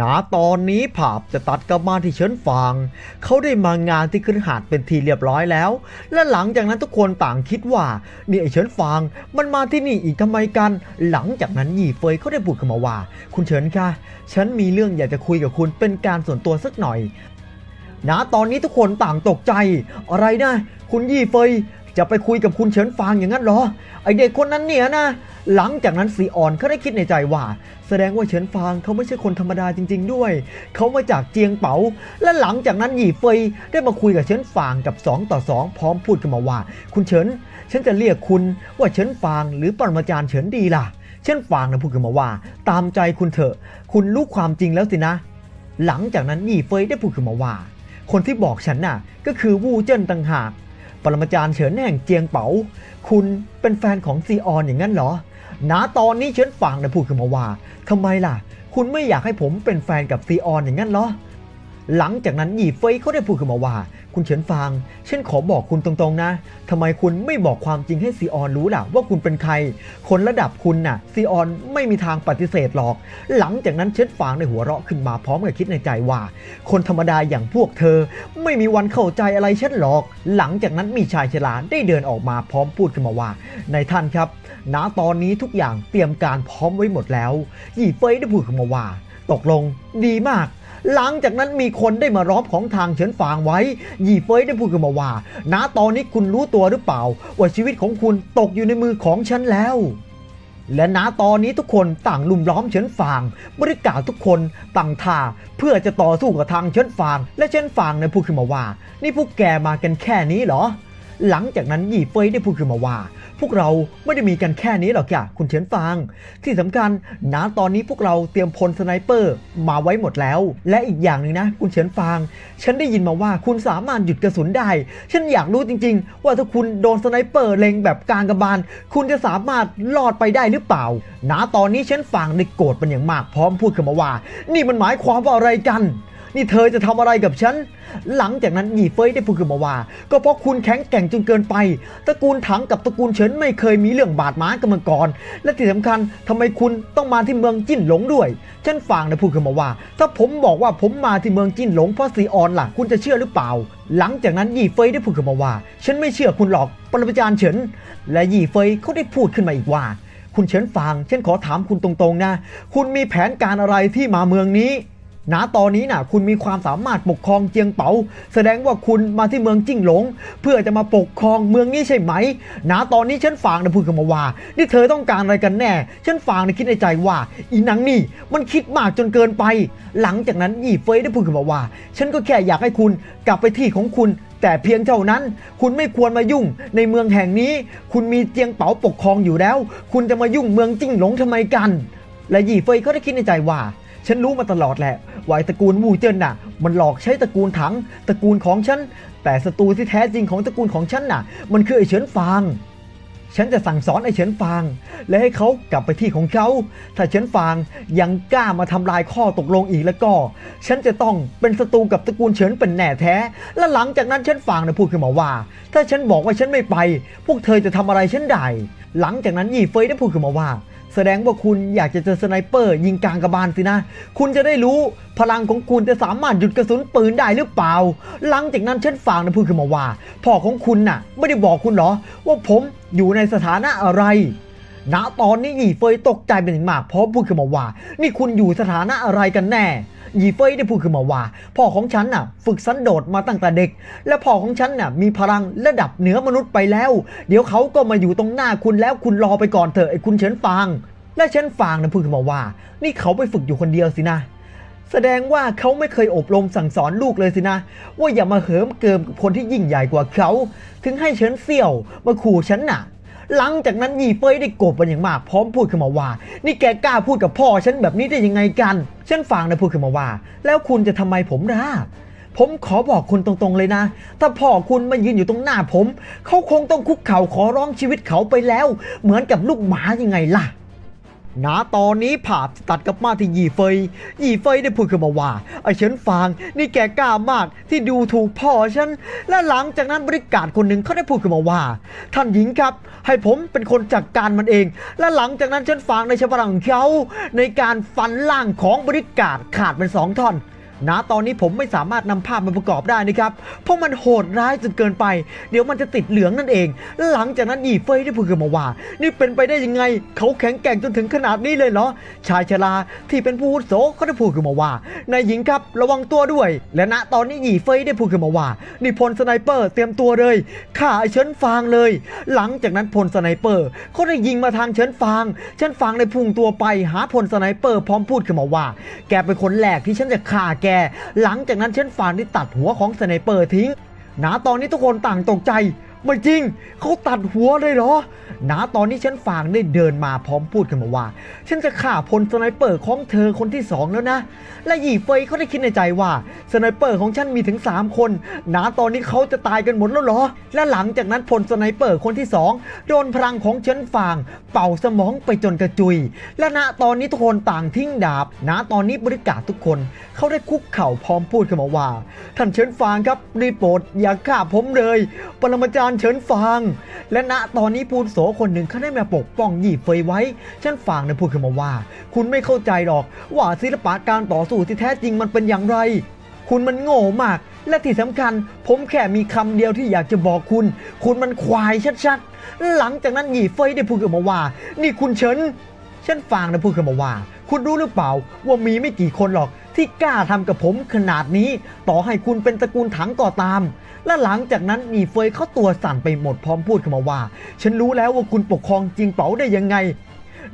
ณตอนนี้ภาพจะตัดกลับมาที่เฉินฟางเขาได้มางานที่ขึ้นหาดเป็นทีเรียบร้อยแล้ว และหลังจากนั้นทุกคนต่างคิดว่านี่ไอเฉินฟางมันมาที่นี่อีกทำไมกัน หลังจากนั้นหยี่เฟยเขาได้พูดขึ้นมาว่า คุณเฉินคะฉันมีเรื่องอยากจะคุยกับคุณเป็นการส่วนตัวสักหน่อยณตอนนี้ทุกคนต่างตกใจ อะไรนะ คุณยี่เฟย จะไปคุยกับคุณเฉินฟางอย่างนั้นเหรอ ไอเด็กคนนั้นเนี่ยนะ หลังจากนั้นซีอ่อนเขาได้คิดในใจว่า แสดงว่าเฉินฟางเขาไม่ใช่คนธรรมดาจริง ๆ ด้วย เขามาจากเจียงเปา และหลังจากนั้นหยี่เฟยได้มาคุยกับเฉินฟางกับ 2 ต่อ 2 พร้อมพูดกันมาว่า คุณเฉิน ฉันจะเรียกคุณว่าเฉินฟางหรือปรมาจารย์เฉินดีล่ะ เฉินฟางนะพูดกันมาว่า ตามใจคุณเถอะ คุณรู้ความจริงแล้วสินะ หลังจากนั้นหยี่เฟยได้พูดขึ้นมาว่า คนที่บอกฉันน่ะก็คือวูเจิ้นต่างหาก ปรมาจารย์เฉินแห่งเจียงเปาคุณเป็นแฟนของซีออนอย่างนั้นเหรอณตอนนี้เฉินฝางได้พูดขึ้นมาว่าทำไมล่ะ คุณไม่อยากให้ผมเป็นแฟนกับซีออนอย่างนั้นเหรอหลังจากนั้นหยีเฟยเขาได้พูดขึ้นมาว่า คุณเฉินฟางฉันขอบอกคุณตรงๆนะทำไมคุณไม่บอกความจริงให้ซีออนรู้ล่ะ ว่าคุณเป็นใคร คนระดับคุณน่ะซีออนไม่มีทางปฏิเสธหรอก หลังจากนั้นเฉินฟางในหัวเราะขึ้นมาพร้อมกับคิดในใจว่า คนธรรมดาอย่างพวกเธอ ไม่มีวันเข้าใจอะไรฉันหรอก หลังจากนั้นมีชายชราได้เดินออกมาพร้อมพูดขึ้นมาว่า ในท่านครับณตอนนี้ทุกอย่างเตรียมการพร้อมไว้หมดแล้ว หยี่เฟยได้พูดขึ้นมาว่า ตกลงดีมาก หลังจากนั้นมีคนได้มาร้อมของทางเฉินฟางไว้ หยี่เฟยได้พูดขึ้นมาว่าณตอนนี้คุณรู้ตัวหรือเปล่า ว่าชีวิตของคุณตกอยู่ในมือของฉันแล้ว และณตอนนี้ทุกคนต่างลุมล้อมเฉินฟางบริการทุกคนต่างท่าเพื่อจะต่อสู้กับทางเฉินฟาง และเฉินฟางเนี่ยพูดขึ้นมาว่า นี่พวกแกมากันแค่นี้เหรอ หลังจากนั้นหยี่เฟยได้พูดขึ้นมาว่า พวกเราไม่ได้มีกันแค่นี้หรอกจ้ะคุณเฉินฟาง ที่สำคัญณตอนนี้พวกเราเตรียมพลสไนเปอร์มาไว้หมดแล้ว และอีกอย่างหนึ่งนะคุณเฉินฟาง ฉันได้ยินมาว่าคุณสามารถหยุดกระสุนได้ ฉันอยากรู้จริง ๆ ว่าถ้าคุณโดนสไนเปอร์เล็งแบบกลางกระบาล คุณจะสามารถรอดไปได้หรือเปล่าณตอนนี้ฉันฟางได้โกรธเป็นอย่างมากพร้อมพูดขึ้นมาว่า นี่มันหมายความว่าอะไรกัน นี่เธอจะทำอะไรกับฉัน หลังจากนั้นหยี่เฟยได้พูดขึ้นมาว่า ก็เพราะคุณแข็งแกร่งจนเกินไป ตระกูลถังกับตระกูลเฉินไม่เคยมีเรื่องบาดหมางกันมาก่อน และที่สำคัญทำไมคุณต้องมาที่เมืองจิ้นหลงด้วย ฉันฟังได้พูดขึ้นมาว่า ถ้าผมบอกว่าผมมาที่เมืองจิ้นหลงเพราะซีออนล่ะ คุณจะเชื่อหรือเปล่า หลังจากนั้นหยี่เฟยได้พูดขึ้นมาว่า ฉันไม่เชื่อคุณหรอกปรมาจารย์เฉิน และหยี่เฟยเขาได้พูดขึ้นมาอีกว่าคุณเฉินฟางฉันขอถามคุณตรงๆนะ คุณมีแผนการอะไรที่มาเมืองนี้ ณตอนนี้น่ะคุณมีความสามารถปกครองเจียงเปา แสดงว่าคุณมาที่เมืองจิ้งหลง เพื่อจะมาปกครองเมืองนี้ใช่ไหมณตอนนี้ฉันฝางนะพูดกันมาว่า นี่เธอต้องการอะไรกันแน่ ฉันฝางนะคิดในใจว่า อีนังนี่มันคิดมากจนเกินไป หลังจากนั้นหยี่เฟยได้พูดกันมาว่า ฉันก็แค่อยากให้คุณกลับไปที่ของคุณแต่เพียงเท่านั้นคุณไม่ควรมายุ่งในเมืองแห่งนี้ คุณมีเจียงเปาปกครองอยู่แล้ว คุณจะมายุ่งเมืองจิ้งหลงทำไมกัน และหยี่เฟยก็ได้คิดในใจว่า ฉันรู้มาตลอดแหละว่าตระกูลวูเจิ้นน่ะ มันหลอกใช้ตระกูลถัง ตระกูลของฉัน แต่ศัตรูที่แท้จริงของตระกูลของฉันน่ะ มันคือไอเฉินฟาง ฉันจะสั่งสอนไอ้เฉินฟาง และให้เขากลับไปที่ของเขา ถ้าเฉินฟางยังกล้ามาทำลายข้อตกลงอีกแล้วก็ ฉันจะต้องเป็นศัตรูกับตระกูลเฉินเป็นแน่แท้ และหลังจากนั้นเฉินฟางนะพูดขึ้นมาว่า ถ้าฉันบอกว่าฉันไม่ไป พวกเธอจะทำอะไรฉันได้ หลังจากนั้นยี่เฟยได้พูดขึ้นมาว่า แสดงว่าคุณอยากจะเจอสไนเปอร์ยิงกลางกระบาลสินะ คุณจะได้รู้พลังของคุณจะสามารถหยุดกระสุนปืนได้หรือเปล่า หลังจากนั้นเช่นฝางนะพูดขึ้นมาว่า พ่อของคุณน่ะ ไม่ได้บอกคุณหรอ ว่าผมอยู่ในสถานะอะไรณตอนนี้หยีเฟยตกใจเป็นอย่างมากเพราะพูดขึ้นมาว่า นี่คุณอยู่สถานะอะไรกันแน่ ยี่เฟยได้พูดขึ้นมาว่า พ่อของฉันน่ะฝึกสันโดษมาตั้งแต่เด็ก และพ่อของฉันน่ะมีพลังระดับเหนือมนุษย์ไปแล้ว เดี๋ยวเขาก็มาอยู่ตรงหน้าคุณแล้วคุณรอไปก่อนเถอะไอ้คุณเฉินฟาง และเฉินฟางนะพูดขึ้นมาว่า นี่เขาไปฝึกอยู่คนเดียวสินะแสดงว่าเขาไม่เคยอบรมสั่งสอนลูกเลยสินะ ว่าอย่ามาเหิมเกิมกับคนที่ยิ่งใหญ่กว่าเขา ถึงให้เฉินเซี่ยว มาขู่ฉันน่ะ หลังจากนั้นหยี่เฟยได้โกรธเป็นอย่างมาก พร้อมพูดขึ้นมาว่า นี่แกกล้าพูดกับพ่อฉันแบบนี้ได้ยังไงกันฉันฟังนะพูดขึ้นมาว่า แล้วคุณจะทำไมผมล่ะผมขอบอกคุณตรงๆเลยนะ ถ้าพ่อคุณมายืนอยู่ตรงหน้าผม เขาคงต้องคุกเข่าขอร้องชีวิตเขาไปแล้ว เหมือนกับลูกหมายังไงล่ะ ณตอนนี้ภาพตัดกลับมาที่หยี่เฟยหยี่เฟยได้พูดขึ้นมาว่าไอ้เฉินฟางนี่แกกล้ามากที่ดูถูกพ่อฉัน และหลังจากนั้นบริการคนหนึ่งเขาได้พูดขึ้นมาว่า ท่านหญิงครับ ให้ผมเป็นคนจัดการมันเอง และหลังจากนั้นเฉินฟางในใช้พลังของเขาในการฟันล่างของบริการขาดเป็นสองท่อน ณตอนนี้ผมไม่สามารถนำภาพมาประกอบได้นะครับ เพราะมันโหดร้ายจนเกินไป เดี๋ยวมันจะติดเหลืองนั่นเอง หลังจากนั้นหยีเฟยได้พูดขึ้นมาว่า นี่เป็นไปได้ยังไง เขาแข็งแกร่งจนถึงขนาดนี้เลยเหรอ ชายชราที่เป็นผู้อาวุโสเขาได้พูดขึ้นมาว่านายหญิงครับระวังตัวด้วย และณตอนนี้หยีเฟยได้พูดขึ้นมาว่า นี่พลสไนเปอร์เตรียมตัวเลยฆ่าไอ้เฉินฟางเลย หลังจากนั้นพลสไนเปอร์เขาได้ยิงมาทางเฉินฟางเฉินฟางได้พุ่งตัวไปหาพลสไนเปอร์พร้อมพูดขึ้นมาว่า แกเป็นคนแรกที่ฉันจะฆ่าแกหลังจากนั้นเช่นฟานได้ตัดหัวของสไนเปอร์ทิ้งณตอนนี้ทุกคนต่างตกใจ ไม่จริง เขาตัดหัวเลยเหรอณตอนนี้ฉันฟางได้เดินมาพร้อมพูดกันมาว่า ฉันจะฆ่าพลสไนเปอร์ของเธอคนที่สองแล้วนะ และหยีเฟยเขาได้คิดในใจว่าสไนเปอร์ของฉันมีถึง 3 คนณตอนนี้เขาจะตายกันหมดแล้วเหรอ และหลังจากนั้นพลสไนเปอร์คนที่สองโดนพลังของฉันฟาง เป่าสมองไปจนกระจุย และณตอนนี้ทุกคนต่างทิ้งดาบณตอนนี้บริการทุกคน เขาได้คุกเข่าพร้อมพูดกันมาว่า ท่านเฉินฟางครับรีโปรดอย่าฆ่าผมเลย ปรมาจารย์เฉินฟาง และณตอนนี้ปูนโสคนหนึ่งเขาได้มาปกป้องหยีเฟยไว้เฉินฟางได้พูดขึ้นมาว่า คุณไม่เข้าใจหรอก ว่าศิลปะการต่อสู้ที่แท้จริงมันเป็นอย่างไร คุณมันโง่มาก และที่สำคัญ ผมแค่มีคำเดียวที่อยากจะบอกคุณ คุณมันควายชัดๆ หลังจากนั้นหยีเฟยได้พูดขึ้นมาว่า นี่คุณเฉินฉันฟังนะพูดขึ้นมาว่า คุณรู้หรือเปล่าว่ามีไม่กี่คนหรอก ที่กล้าทำกับผมขนาดนี้ ต่อให้คุณเป็นตระกูลถังก็ตาม และหลังจากนั้นหนีเฟยเข้าตัวสั่นไปหมดพร้อมพูดขึ้นมาว่า ฉันรู้แล้วว่าคุณปกครองจริงเป๋าได้ยังไง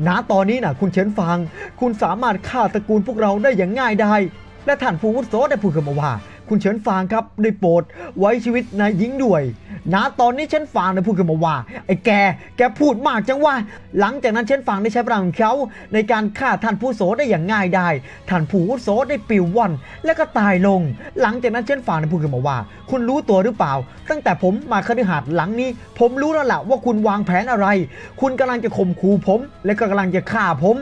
ณตอนนี้นะคุณเฉินฟางคุณสามารถฆ่าตระกูลพวกเราได้อย่างง่ายได้และท่านผู้อาวุโสได้พูดขึ้นมาว่า คุณเฉินฟางครับได้โปรดไว้ชีวิตนายหญิงด้วยณตอนนี้เฉินฟางได้พูดขึ้นมาว่าไอ้แกแกพูดมากจังว่า หลังจากนั้นเฉินฟางได้ใช้พลังของเขาในการฆ่าท่านผู้โสได้อย่างง่ายได้ท่านผู้โสได้ปิวว่อนและก็ตายลง หลังจากนั้นเฉินฟางได้พูดขึ้นมาว่า คุณรู้ตัวหรือเปล่า ตั้งแต่ผมมาคฤหาสน์หลังนี้ ผมรู้แล้วแหละว่าคุณวางแผนอะไร คุณกำลังจะข่มขู่ผม และก็กำลังจะฆ่าผม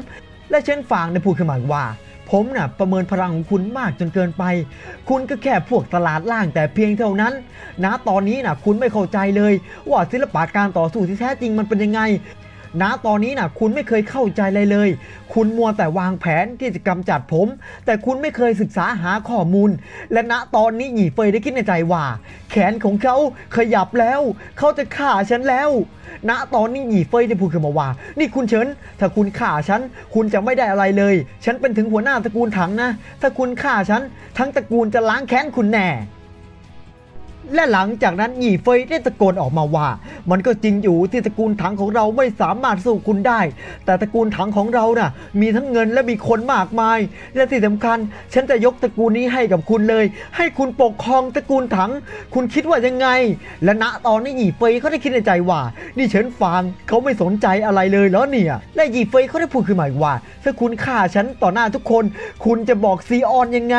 และเช่นฟางได้พูดขึ้นมาว่า ผมน่ะประเมินพลังของคุณมากจนเกินไป คุณก็แค่พวกตลาดล่างแต่เพียงเท่านั้นนะตอนนี้น่ะคุณไม่เข้าใจเลย ว่าศิลปะการต่อสู้ที่แท้จริงมันเป็นยังไง ณตอนนี้น่ะคุณไม่เคยเข้าใจเลยเลย คุณมัวแต่วางแผนที่จะกำจัดผม แต่คุณไม่เคยศึกษาหาข้อมูล และณตอนนี้หยีเฟยได้คิดในใจว่า แขนของเขาขยับแล้ว เขาจะฆ่าฉันแล้ว ณตอนนี้หยีเฟยได้พูดขึ้นมาว่า นี่คุณเฉินถ้าคุณฆ่าฉัน คุณจะไม่ได้อะไรเลย ฉันเป็นถึงหัวหน้าตระกูลถังนะ ถ้าคุณฆ่าฉัน ทั้งตระกูลจะล้างแค้นคุณแน่และหลังจากนั้นหยีเฟยได้ตะโกนออกมาว่า มันก็จริงอยู่ที่ตระกูลถังของเราไม่สามารถสู้คุณได้ แต่ตระกูลถังของเราน่ะ มีทั้งเงินและมีคนมากมาย และที่สำคัญ ฉันจะยกตระกูลนี้ให้กับคุณเลย ให้คุณปกครองตระกูลถัง คุณคิดว่ายังไง และณตอนนี้หยีเฟยเขาได้คิดในใจว่า นี่เฉินฟางเขาไม่สนใจอะไรเลยเหรอเนี่ย และหยีเฟยเขาได้พูดขึ้นมาอีกว่า ถ้าคุณฆ่าฉันต่อหน้าทุกคน คุณจะบอกซีออนยังไง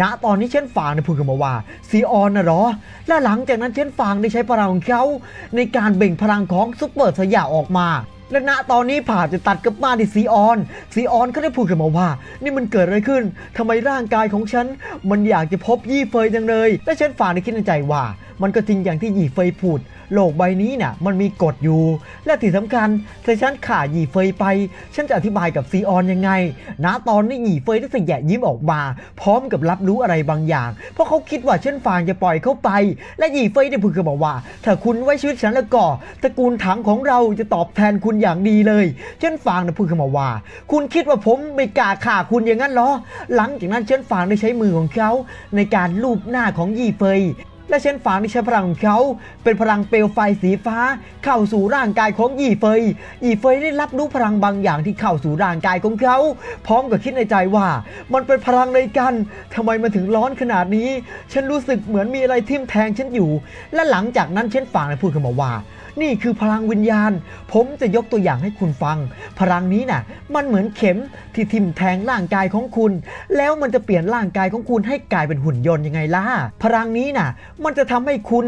ณตอนนี้เฉินฟางได้พูดขึ้นมาว่าซีออนน่ะหรอ และหลังจากนั้นเช่นฟางได้ใช้พลังของเขาในการการเบ่งพลังของซุปเปอร์สยามออกมา และณตอนนี้ผ่าจะตัดกับมาที่ซีออน ซีออนก็ได้พูดขึ้นมาว่า นี่มันเกิดอะไรขึ้นทำไมร่างกายของฉัน มันอยากจะพบยี่เฟยจังเลย และฉันฝ่างได้คิดในใจว่า มันก็จริงอย่างที่ยี่เฟยพูดโลกใบนี้น่ะมันมีกฎอยู่ และที่สำคัญถ้าฉันขาหยีเฟยไป ฉันจะอธิบายกับซีออนยังไงณตอนนี้หยีเฟยได้สยะยิ้มออกมา พร้อมกับรับรู้อะไรบางอย่าง เพราะเขาคิดว่าเช่นฟางจะปล่อยเขาไป และหยีเฟยได้พูดขึ้นมาว่า ถ้าคุณไว้ชีวิตฉันแล้วก็ตระกูลถังของเราจะตอบแทนคุณอย่างดีเลย เช่นฟางได้พูดขึ้นมาว่า คุณคิดว่าผมไม่กล้าฆ่าคุณอย่างนั้นเหรอ หลังจากนั้นเช่นฟางได้ใช้มือของเขาในการลูบหน้าของหยีเฟย และเช่นฟางที่ใช้พลังของเขา เป็นพลังเปลวไฟสีฟ้า เข้าสู่ร่างกายของยีเฟยยีเฟยได้รับรู้พลังบางอย่างที่เข้าสู่ร่างกายของเขา พร้อมกับคิดในใจว่า มันเป็นพลังในกันทำไมมันถึงร้อนขนาดนี้ ฉันรู้สึกเหมือนมีอะไรทิ่มแทงฉันอยู่ และหลังจากนั้นเช่นฟางได้พูดขึ้นมาว่านี่คือพลังวิญญาณ ผมจะยกตัวอย่างให้คุณฟัง พลังนี้น่ะ มันเหมือนเข็มที่ทิ่มแทงร่างกายของคุณ แล้วมันจะเปลี่ยนร่างกายของคุณให้กลายเป็นหุ่นยนต์ยังไงล่ะ พลังนี้น่ะ มันจะทำให้คุณ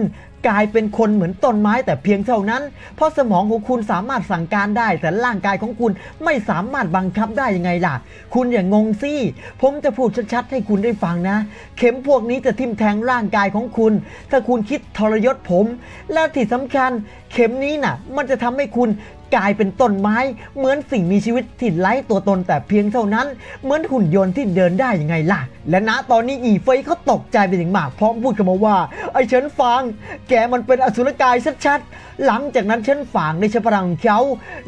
กลายเป็นคนเหมือนต้นไม้แต่เพียงเท่านั้น เพราะสมองของคุณสามารถสั่งการได้ แต่ร่างกายของคุณไม่สามารถบังคับได้ยังไงล่ะ คุณอย่างงงสิผมจะพูดชัดๆให้คุณได้ฟังนะ เข็มพวกนี้จะทิ่มแทงร่างกายของคุณ ถ้าคุณคิดทรยศผม และที่สำคัญ เข็มนี้น่ะ มันจะทำให้คุณกลายเป็นต้นไม้ เหมือนสิ่งมีชีวิตที่ไร้ตัวตนแต่เพียงเท่านั้น เหมือนหุ่นยนต์ที่เดินได้ยังไงล่ะ และณตอนนี้อีเฟยเขาตกใจเป็นอย่างมากพร้อมพูดขึ้นมาว่า ไอ้เฉินฟาง แกมันเป็นอสุรกายชัดๆ หลังจากนั้นเฉินฟางได้ใช้พลังของเขา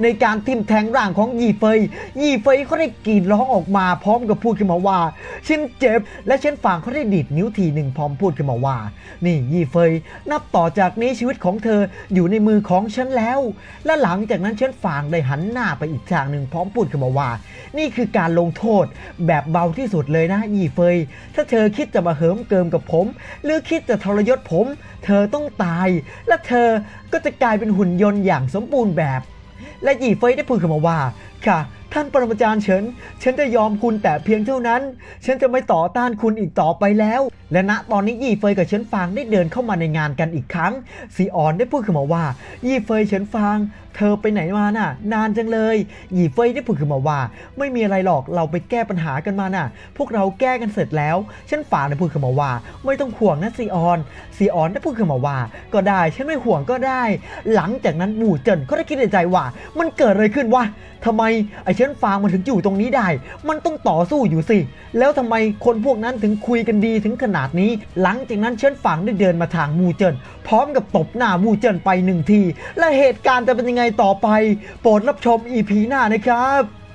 ในการทิ่มแทงร่างของยีเฟยยีเฟยเขาได้กรีดร้องออกมาพร้อมกับพูดขึ้นมาว่าฉันเจ็บ และเฉินฟางเขาได้ดีดนิ้วทีหนึ่งพร้อมพูดขึ้นมาว่า นี่ยีเฟยนับต่อจากนี้ชีวิตของเธออยู่ในมือของฉันแล้ว และหลังจากนั้นเฉินฟางได้หันหน้าไปอีกทางหนึ่งพร้อมพูดขึ้นมาว่า นี่คือการลงโทษแบบเบาที่สุดเลยนะยีเฟยถ้าเธอคิดจะมาเหิมเกิมกับผม หรือคิดจะทรยศผม เธอต้องตาย และเธอก็จะกลายเป็นหุ่นยนต์อย่างสมบูรณ์แบบ และหยีเฟยได้พูดขึ้นมาว่า ค่ะ ท่านปรมาจารย์เฉิน ฉันจะยอมคุณแต่เพียงเท่านั้น ฉันจะไม่ต่อต้านคุณอีกต่อไปแล้ว และณตอนนี้ยี่เฟยกับเฉินฟางได้เดินเข้ามาในงานกันอีกครั้งซีออนได้พูดขึ้นมาว่า ยี่เฟยเฉินฟาง เธอไปไหนมาน่ะ นานจังเลย ยี่เฟยได้พูดขึ้นมาว่า ไม่มีอะไรหรอกเราไปแก้ปัญหากันมาน่ะ พวกเราแก้กันเสร็จแล้วเฉินฟางได้พูดขึ้นมาว่า ไม่ต้องห่วงนะซีออนซีออนได้พูดขึ้นมาว่า ก็ได้ฉันไม่ห่วงก็ได้ หลังจากนั้นหมู่เจินก็ได้คิดในใจว่า มันเกิดอะไรขึ้นวะทำไมไอ้เฉินฟางมันถึงอยู่ตรงนี้ได้ มันต้องต่อสู้อยู่สิ แล้วทำไมคนพวกนั้นถึงคุยกันดีถึงขนาดนี้ หลังจากนั้นเฉินฟางได้เดินมาทางมูเจินพร้อมกับตบหน้ามูเจินไปหนึ่งที และเหตุการณ์จะเป็นยังไงต่อไป โปรดรับชม EP หน้านะครับ